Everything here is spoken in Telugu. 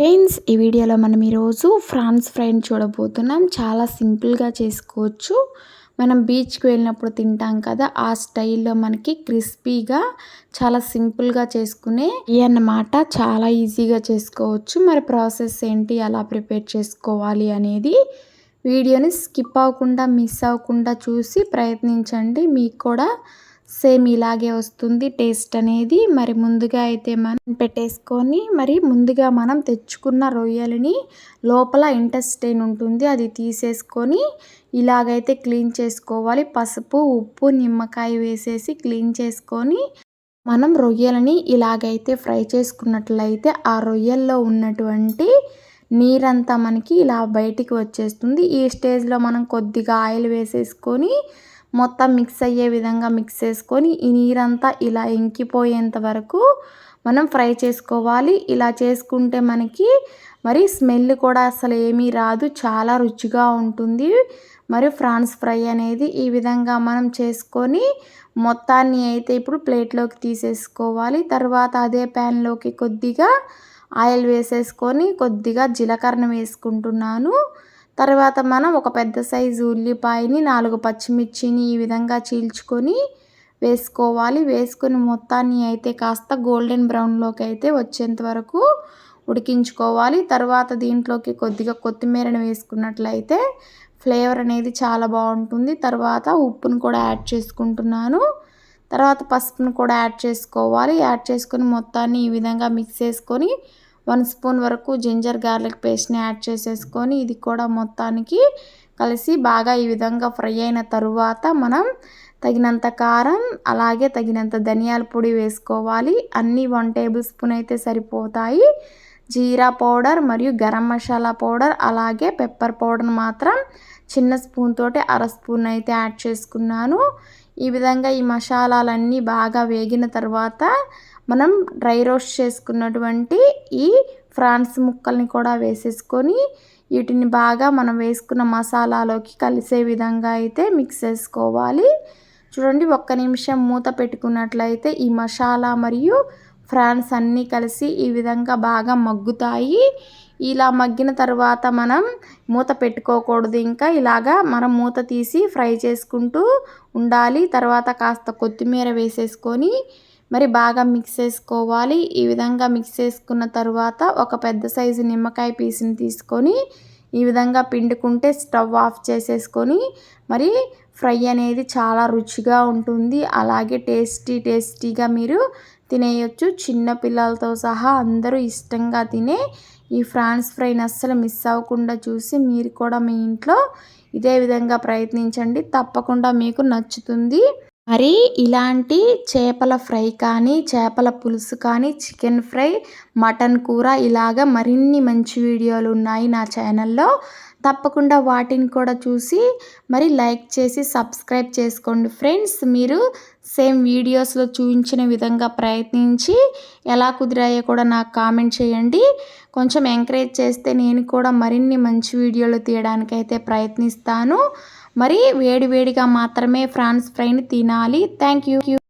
ఫ్రెండ్స్ ఈ వీడియోలో మనం ఈరోజు ఫ్రాన్స్ ఫ్రైని చూడబోతున్నాం. చాలా సింపుల్గా చేసుకోవచ్చు. మనం బీచ్కి వెళ్ళినప్పుడు తింటాం కదా ఆ స్టైల్లో మనకి క్రిస్పీగా చాలా సింపుల్గా చేసుకునే అన్నమాట చాలా ఈజీగా చేసుకోవచ్చు. మరి ప్రాసెస్ ఏంటి ఎలా ప్రిపేర్ చేసుకోవాలి అనేది వీడియోని స్కిప్ అవ్వకుండా మిస్ అవ్వకుండా చూసి ప్రయత్నించండి. మీకు కూడా సేమ్ ఇలాగే వస్తుంది. టేస్ట్ అనేది మరి ముందుగా అయితే మనం పెట్టేసుకొని మరి ముందుగా మనం తెచ్చుకున్న రొయ్యలని లోపల ఇంటెస్టైన్ ఉంటుంది. అది తీసేసుకొని ఇలాగైతే క్లీన్ చేసుకోవాలి. పసుపు ఉప్పు నిమ్మకాయ వేసేసి క్లీన్ చేసుకొని మనం రొయ్యలని ఇలాగైతే ఫ్రై చేసుకున్నట్లయితే ఆ రొయ్యల్లో ఉన్నటువంటి నీరంతా మనకి ఇలా బయటికి వచ్చేస్తుంది. ఈ స్టేజ్లో మనం కొద్దిగా ఆయిల్ వేసేసుకొని మొత్తం మిక్స్ అయ్యే విధంగా మిక్స్ చేసుకొని ఈ నీరంతా ఇలా ఇంకిపోయేంత వరకు మనం ఫ్రై చేసుకోవాలి. ఇలా చేసుకుంటే మనకి మరి స్మెల్ కూడా అసలు ఏమీ రాదు. చాలా రుచిగా ఉంటుంది. మరి ఫ్రాన్స్ ఫ్రై అనేది ఈ విధంగా మనం చేసుకొని మొత్తాన్ని అయితే ఇప్పుడు ప్లేట్లోకి తీసేసుకోవాలి. తర్వాత అదే ప్యాన్లోకి కొద్దిగా ఆయిల్ వేసేసుకొని కొద్దిగా జీలకర్ర వేసుకుంటున్నాను. తర్వాత మనం ఒక పెద్ద సైజు ఉల్లిపాయని నాలుగు పచ్చిమిర్చిని ఈ విధంగా చీల్చుకొని వేసుకోవాలి. వేసుకుని మొత్తాన్ని అయితే కాస్త గోల్డెన్ బ్రౌన్లోకి అయితే వచ్చేంత వరకు ఉడికించుకోవాలి. తర్వాత దీంట్లోకి కొద్దిగా కొత్తిమీరని వేసుకున్నట్లయితే ఫ్లేవర్ అనేది చాలా బాగుంటుంది. తర్వాత ఉప్పును కూడా యాడ్ చేసుకుంటున్నాను. తర్వాత పసుపును కూడా యాడ్ చేసుకోవాలి. యాడ్ చేసుకుని మొత్తాన్ని ఈ విధంగా మిక్స్ చేసుకొని వన్ స్పూన్ వరకు జింజర్ గార్లిక్ పేస్ట్ని యాడ్ చేసేసుకొని ఇది కూడా మొత్తానికి కలిసి బాగా ఈ విధంగా ఫ్రై అయిన తరువాత మనం తగినంత కారం అలాగే తగినంత ధనియాల పొడి వేసుకోవాలి. అన్నీ వన్ టేబుల్ స్పూన్ అయితే సరిపోతాయి. జీరా పౌడర్ మరియు గరం మసాలా పౌడర్ అలాగే పెప్పర్ పౌడర్ మాత్రం చిన్న స్పూన్ తోటి అర స్పూన్ అయితే యాడ్ చేసుకున్నాను. ఈ విధంగా ఈ మసాలాలన్నీ బాగా వేగిన తర్వాత మనం డ్రై రోస్ట్ చేసుకున్నటువంటి ఈ ఫ్రాన్స్ ముక్కల్ని కూడా వేసేసుకొని వీటిని బాగా మనం వేసుకున్న మసాలాలోకి కలిసే విధంగా అయితే మిక్స్ చేసుకోవాలి. చూడండి ఒక్క నిమిషం మూత పెట్టుకున్నట్లయితే ఈ మసాలా మరియు ఫ్రాన్స్ అన్నీ కలిసి ఈ విధంగా బాగా మగ్గుతాయి. ఇలా మగ్గిన తర్వాత మనం మూత పెట్టుకోకూడదు. ఇంకా ఇలాగా మనం మూత తీసి ఫ్రై చేసుకుంటూ ఉండాలి. తర్వాత కాస్త కొత్తిమీర వేసేసుకొని మరి బాగా మిక్స్ చేసుకోవాలి. ఈ విధంగా మిక్స్ చేసుకున్న తర్వాత ఒక పెద్ద సైజు నిమ్మకాయ పీసుని తీసుకొని ఈ విధంగా పిండుకుంటే స్టవ్ ఆఫ్ చేసేసుకొని మరి ఫ్రై అనేది చాలా రుచిగా ఉంటుంది. అలాగే టేస్టీ టేస్టీగా మీరు తినేయొచ్చు. చిన్న పిల్లలతో సహా అందరూ ఇష్టంగా తినే ఈ ఫ్రాన్స్ ఫ్రైని అస్సలు మిస్ అవ్వకుండా చూసి మీరు కూడా మీ ఇంట్లో ఇదే విధంగా ప్రయత్నించండి. తప్పకుండా మీకు నచ్చుతుంది. మరి ఇలాంటి చేపల ఫ్రై కానీ చేపల పులుసు కానీ చికెన్ ఫ్రై మటన్ కూర ఇలాగ మరిన్ని మంచి వీడియోలు ఉన్నాయి నా ఛానల్లో. తప్పకుండా వాటిని కూడా చూసి మరి లైక్ చేసి సబ్స్క్రైబ్ చేసుకోండి ఫ్రెండ్స్. మీరు సేమ్ వీడియోస్లో చూపించిన విధంగా ప్రయత్నించి ఎలా కుదిరాయో కూడా నాకు కామెంట్ చేయండి. కొంచెం ఎంకరేజ్ చేస్తే నేను కూడా మరిన్ని మంచి వీడియోలు తీయడానికైతే ప్రయత్నిస్తాను. మరి వేడి వేడిగా మాత్రమే ఫ్రాన్స్ ఫ్రైని తినాలి. Thank you.